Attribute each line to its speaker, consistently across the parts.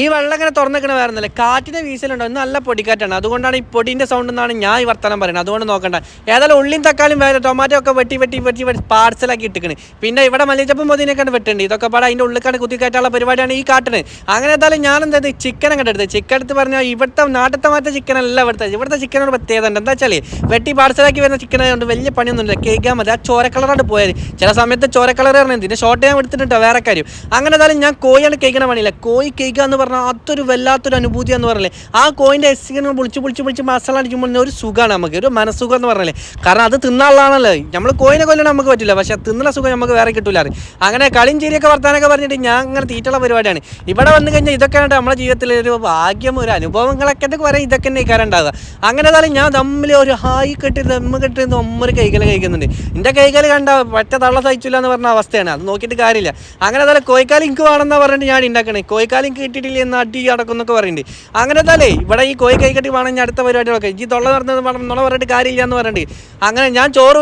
Speaker 1: ഈ വെള്ളം ഇങ്ങനെ തുറന്നിക്കണ വേറെ ഒന്നല്ല കാറ്റിന്റെ വീശലുണ്ടോ? ഇന്ന് നല്ല പൊടിക്കാറ്റാണ്. അതുകൊണ്ടാണ് ഈ പൊടിന്റെ സൗണ്ട് എന്നാണ് ഞാൻ ഈ വർത്തമാനം പറയുന്നത്. അതുകൊണ്ട് നോക്കണ്ട. ഏതായാലും ഉള്ളിയും തക്കാളിയും വേറെ ടൊമാറ്റോ ഒക്കെ വെട്ടി വെട്ടി വെട്ടി വെട്ടി പാർസലാക്കി ഇട്ടിക്കണ്. പിന്നെ ഇവിടെ മല്ലിച്ചപ്പും പൊതിനൊക്കെ വെട്ടുണ്ട് ഇതൊക്കെ പാടെ അതിന്റെ ഉള്ളിക്കാണ് കുത്തി കയറ്റാനുള്ള പരിപാടിയാണ് ഈ കാട്ടിന്. അങ്ങനെ ഏതായാലും ഞാൻ എന്തായത് ചിക്കൻ എടുത്തത് ചിക്കൻ എടുത്ത് പറഞ്ഞാൽ ഇവിടുത്തെ നാട്ടിലത്തെ മാറ്റ ചിക്കൻ അല്ല ഇവിടുത്തെ. ഇവിടുത്തെ ചിക്കനോട് പ്രത്യേകത ഉണ്ട് എന്താ വെച്ചാൽ വെട്ടി പാർസലാക്കി വരുന്ന ചിക്കൻ ആയതുകൊണ്ട് വലിയ പണിയൊന്നുമില്ല. കേൾക്കാൻ മതി. ആ ചോര കളറാണ് പോയത് ചില സമയത്ത് ചോര കളർ പറഞ്ഞത് ഇതിന്റെ ഷോർട്ട് ഞാൻ എടുത്തിട്ടുണ്ടോ വേറെ കാര്യം. അങ്ങനെ ഏതായാലും ഞാൻ കോഴിയാണ് കേൾക്കണ പണിയില്ല. കോഴി കേൾക്കുക എന്ന് പറഞ്ഞാൽ അതൊരു വല്ലാത്തൊരു അനുഭൂതി എന്ന് പറഞ്ഞില്ലേ? ആ കോയിന്റെ എസ്സിങ്ങനെ പൊളിച്ച് പൊളിച്ച് പൊളിച്ച് മസാല അടിക്കുമ്പോൾ ഒരു സുഖമാണ് നമുക്ക് ഒരു മനസ്സുഖം എന്ന് പറഞ്ഞല്ലേ? കാരണം അത് തിന്നാളാണല്ലോ നമ്മൾ കോയിനെ കൊല്ലണം നമുക്ക് പറ്റില്ല പക്ഷേ തിന്നുന്ന സുഖം നമുക്ക് വേറെ കിട്ടില്ല അങ്ങനെ കളിയും ചേരിയൊക്കെ വർത്താനൊക്കെ പറഞ്ഞിട്ട് ഞാൻ അങ്ങനെ തീറ്റുള്ള പരിപാടിയാണ്. ഇവിടെ വന്നു കഴിഞ്ഞാൽ ഇതൊക്കെയാണ് നമ്മുടെ ജീവിതത്തിൽ ഒരു ഭാഗ്യം ഒരു അനുഭവങ്ങളൊക്കെ വരെ ഇതൊക്കെ തന്നെ ഉണ്ടാകുക അങ്ങനെ തന്നെ ഞാൻ തമ്മിൽ ഒരു ഹായ് കെട്ടി ദമ്മ് കെട്ടി ഒമ്മൊരു കൈകൾ കഴിക്കുന്നുണ്ട്. എന്റെ കൈകൾ കണ്ട പറ്റ തള്ള സഹിച്ചില്ല എന്ന് പറഞ്ഞ അവസ്ഥയാണ്. അത് നോക്കിയിട്ട് കാര്യമില്ല. അങ്ങനെ തന്നെ കോഴിക്കാലം വേണമെന്നാണ് വേണമെന്ന് പറഞ്ഞിട്ട് ഞാൻ ഉണ്ടാക്കണേ കോഴിക്കാലം കിട്ടിയിട്ടില്ല എന്ന് അടി അടക്കുന്നൊക്കെ പറയുന്നുണ്ട്. അങ്ങനെ ഏതായാലേ ഇവിടെ ഈ കോയി കൈക്കട്ടി വേണം അടുത്ത പരിപാടികളൊക്കെ. ഈ തൊള്ള നടന്നത് വേണം എന്നുള്ള പറഞ്ഞിട്ട് കാര്യമില്ല എന്ന് പറഞ്ഞിട്ട്. അങ്ങനെ ഞാൻ ചോറ്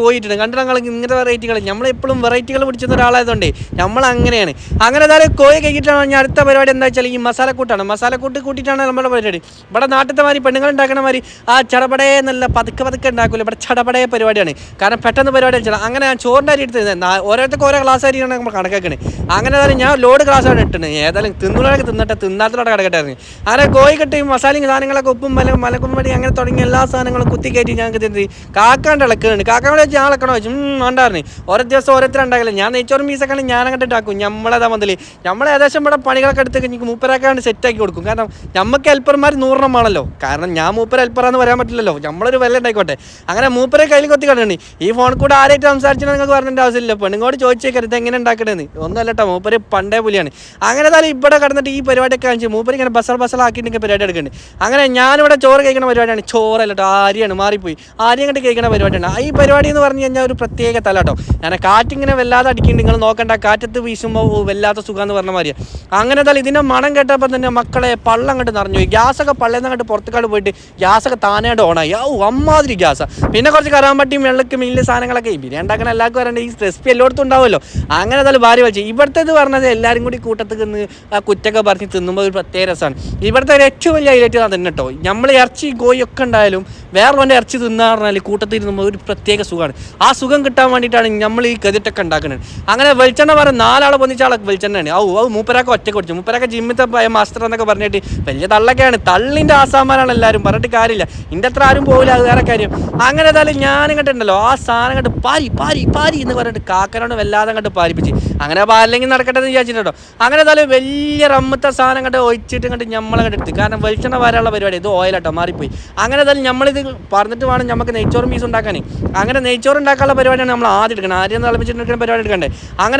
Speaker 1: കോഴി ഇട്ടിട്ട് കണ്ടിട്ട് ഞങ്ങൾ ഇങ്ങനത്തെ വെറൈറ്റികൾ നമ്മളെപ്പോഴും വെറൈറ്റികൾ പിടിച്ചുന്ന ഒരാളായതുകൊണ്ട് നമ്മൾ അങ്ങനെയാണ്. അങ്ങനെ ഏതായാലും കോഴി കൈക്കിട്ടാണ് ഞാൻ അടുത്ത പരിപാടി എന്താ വെച്ചാൽ ഈ മസാലക്കൂട്ടാണ്. മസാലക്കൂട്ട് കൂട്ടിയിട്ടാണ് നമ്മുടെ പരിപാടി. ഇവിടെ നാട്ടിലത്തെ മാതിരി പെണ്ണുങ്ങൾ ഉണ്ടാക്കണ മാതിരി ആ ചടപടേ നല്ല പതുക്കെ പതുക്കെ ഉണ്ടാക്കില്ല ഇവിടെ ചടപടേ പരിപാടിയാണ്. കാരണം പെട്ടെന്ന് പരിപാടി വെച്ചാൽ അങ്ങനെ ഞാൻ ചോറിന്റെ അരി എടുത്തിരുന്നത് ഓരോരുത്തർക്ക് ഓരോ ഗ്ലാസ് അരിയാണ് നമ്മൾ കണക്കാക്കണേ. അങ്ങനെ ഞാൻ ലോഡ് ഗ്ലാസ്സാണ് ഇട്ടത് ഏതായാലും തിന്നുള്ളതൊക്കെ തിന്നട്ടെ തിന്നാത്തോടെ കിടക്കട്ടായിരുന്നു അങ്ങനെ കോഴി കെട്ടിയും മസാലയും സാധനങ്ങളൊക്കെ ഉപ്പും മല മലക്കുമ്പടി അങ്ങനെ തുടങ്ങിയ എല്ലാ സാധനങ്ങളും കുത്തി കയറ്റി ഞങ്ങൾക്ക് തിന്നി കാക്കാണ്ട് ഇളക്കുന്നുണ്ട്. കാക്കാണ്ട് വെച്ച് ഞാൻ ഇളക്കണോ? വെച്ചു ഉണ്ടായിരുന്നു ഓരോ ദിവസം ഓരോരുത്തരും ഉണ്ടാകില്ല ഞാൻ നെയ്ച്ചോറും മീസൊക്കെ ഞാൻ അങ്ങോട്ട് ഉണ്ടാക്കും നമ്മളേതാ മതിൽ നമ്മൾ ഏകദേശം ഇവിടെ പണികളൊക്കെ എടുത്ത് എനിക്ക് മൂപ്പരാക്കാണ്ട് സെറ്റാക്കി കൊടുക്കും. കാരണം നമുക്ക് ഹെൽപ്പർമാർ ആണല്ലോ കാരണം ഞാൻ മൂപ്പര ഹെൽപ്പറാന്ന് പറയാൻ പറ്റില്ലല്ലോ. നമ്മളൊരു വില ഉണ്ടായിക്കോട്ടെ. അങ്ങനെ മൂപ്പരെ കയ്യിൽ കൊത്തി കണ്ടിട്ടുണ്ട് ഈ ഫോൺ കൂടെ ആരായിട്ട് സംസാരിച്ചാൽ നിങ്ങൾക്ക് പറഞ്ഞിട്ട് ആവശ്യമില്ല. പെണ്ണുങ്ങോട് ചോദിച്ചേക്കരുത് എങ്ങനെ ഉണ്ടാക്കണേന്ന്. ഒന്നുമല്ല കേട്ടോ മൂപ്പര് പണ്ടേ പുലിയാണ്. അങ്ങനെ താലും ഇവിടെ കടന്നിട്ട് പരിപാടിയൊക്കെ കാണിച്ച് മൂപ്പര് ഇങ്ങനെ ബസൽ ഇങ്ങനെ പരിപാടി എടുക്കുന്നുണ്ട് അങ്ങനെ ഞാനിവിടെ ചോറ് കഴിക്കുന്ന പരിപാടിയാണ്. ചോറല്ല കേട്ടോ ആര്യാണ് മാറിപ്പോയി. ആര്യം കണ്ട് കഴിക്കുന്ന പരിപാടിയാണ്. ഈ പരിപാടി എന്ന് പറഞ്ഞു കഴിഞ്ഞാൽ ഒരു പ്രത്യേക തല കേട്ടോ ഞാൻ കാറ്റിങ്ങനെ വല്ലാതെ അടിക്കുന്നുണ്ട് നിങ്ങൾ നോക്കണ്ട കാറ്റത്ത് വീശുമ്പോൾ വല്ലാത്ത സുഖം എന്ന് പറഞ്ഞ മാതിരിയാണ് അങ്ങനെ തല ഇതിന്റെ മണം കേട്ടപ്പോൾ തന്നെ മക്കളെ പള്ളം കണ്ട് നിറഞ്ഞു പോയി. ഗ്യാസൊക്കെ പള്ളിയിൽ കണ്ട് പുറത്തേക്കാട് പോയിട്ട് ഗ്യാസൊക്കെ താനായിട്ട് ഓണായി. ഓ അമ്മാതിരി ഗ്യാസ്. പിന്നെ കുറച്ച് കറാമ്പട്ടിയും വെള്ളക്കും വലിയ സാധനങ്ങളൊക്കെ ഈ ബിരിയാണി ഉണ്ടാക്കുന്ന എല്ലാവർക്കും വരേണ്ട ഈ റെസിപ്പി എല്ലായിടത്തും ഉണ്ടാവുമല്ലോ. അങ്ങനെ തല ഭാര്യ വലിച്ചു ഇവിടുത്തെ പറഞ്ഞത് എല്ലാവരും കൂടി കൂട്ടത്തിൽ നിന്ന് കുറ്റൊക്കെ പറഞ്ഞ് തിന്നുമ്പോൾ ഒരു പ്രത്യേക രസമാണ് ഇവിടുത്തെ ഒരു ഏറ്റവും വലിയ ഹൈലൈറ്റ് തന്നെ കേട്ടോ നമ്മൾ ഇറച്ചി കോഴി ഒക്കെ ഉണ്ടായാലും വേറെ ഇറച്ചി തിന്നാ പറഞ്ഞാൽ കൂട്ടത്തിൽ ഇരുന്നുമ്പോൾ ഒരു പ്രത്യേക സുഖമാണ് ആ സുഖം കിട്ടാൻ വേണ്ടിയിട്ടാണ് നമ്മൾ ഈ ഗതിട്ടൊക്കെ ഉണ്ടാക്കുന്നത് അങ്ങനെ വെളിച്ചെണ്ണ പറഞ്ഞ നാലാളെ പൊന്നിച്ച ആളെ വെളിച്ചെണ്ണയാണ് ഔ ഔ മൂപ്പരാക്ക ഒറ്റ കുടിച്ചു. മൂപ്പരാക്ക ജിമ്മിത്തെ പോയ മാസ്റ്റർ എന്നൊക്കെ പറഞ്ഞിട്ട് വലിയ തള്ളൊക്കെയാണ്. തള്ളിന്റെ ആസാമാനാണ് എല്ലാവരും പറഞ്ഞിട്ട് കാര്യമില്ല. ഇന്റെ അത്ര ആരും പോകില്ല അത് വേറെ കാര്യം. അങ്ങനെ ഏതായാലും ഞാൻ കണ്ടിട്ടുണ്ടല്ലോ ആ സാധനം കണ്ട് പാരി പാരി പാരി എന്ന് പറഞ്ഞിട്ട് കാക്കനോട് വല്ലാതെ കണ്ട് പാരിപ്പിച്ച്. അങ്ങനെ പാരില്ലെങ്കിൽ നടക്കട്ടെ എന്ന് വിചാരിച്ചിട്ടോ അങ്ങനെ ഏതായാലും വലിയ റമ്മത്തെ സാധനം കണ്ട് ഒഴിച്ചിട്ട് കണ്ട് നമ്മളെ കണ്ടെടുത്ത് കാരണം വെളിച്ചെണ്ണ വരാനുള്ള പരിപാടി. ഇത് ഓയിലാട്ടോ മാറിപ്പോയി. അങ്ങനെ തന്നെ നമ്മളിത് പറഞ്ഞിട്ട് വേണം നമുക്ക് നെയ്ച്ചോറും പീസ് ഉണ്ടാക്കാനേ. അങ്ങനെ നെയ്ച്ചോറ് ഉണ്ടാക്കാനുള്ള പരിപാടിയാണ് നമ്മൾ ആദ്യം എടുക്കണം. ആദ്യം തിളപ്പിച്ചിട്ട് പരിപാടി എടുക്കണ്ടേ?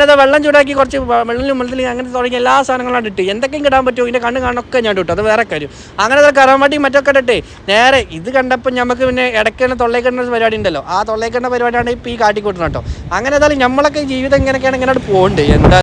Speaker 1: അത് വെള്ളം ചൂടാക്കി കുറച്ച് വെള്ളം വെള്ളത്തിൽ അങ്ങനെ തുടങ്ങിയ എല്ലാ സാധനങ്ങളും ഇട്ട്. എന്തൊക്കെയും കിടാൻ പറ്റുമോ? ഇതിന്റെ കണ്ണ് കാണൊക്കെ ഞാൻ ഇട്ടു. അത് വേറെ കാര്യം. അങ്ങനെ കറവാട്ടി മറ്റൊക്കെ ഇട്ടേ നേരെ ഇത് കണ്ടപ്പോൾ നമുക്ക് പിന്നെ ഇടയ്ക്ക് തൊള്ളേക്കണ്ണ പരിപാടി ഉണ്ടല്ലോ. ആ തൊള്ളേക്കണ്ണ പരിപാടിയാണ് ഇപ്പോൾ ഈ കാട്ടിക്കൂട്ടണം കേട്ടോ. അങ്ങനെ ഏതായാലും നമ്മളൊക്കെ ജീവിതം ഇങ്ങനെയൊക്കെയാണ് ഇങ്ങനെ പോകുന്നുണ്ട് എന്താ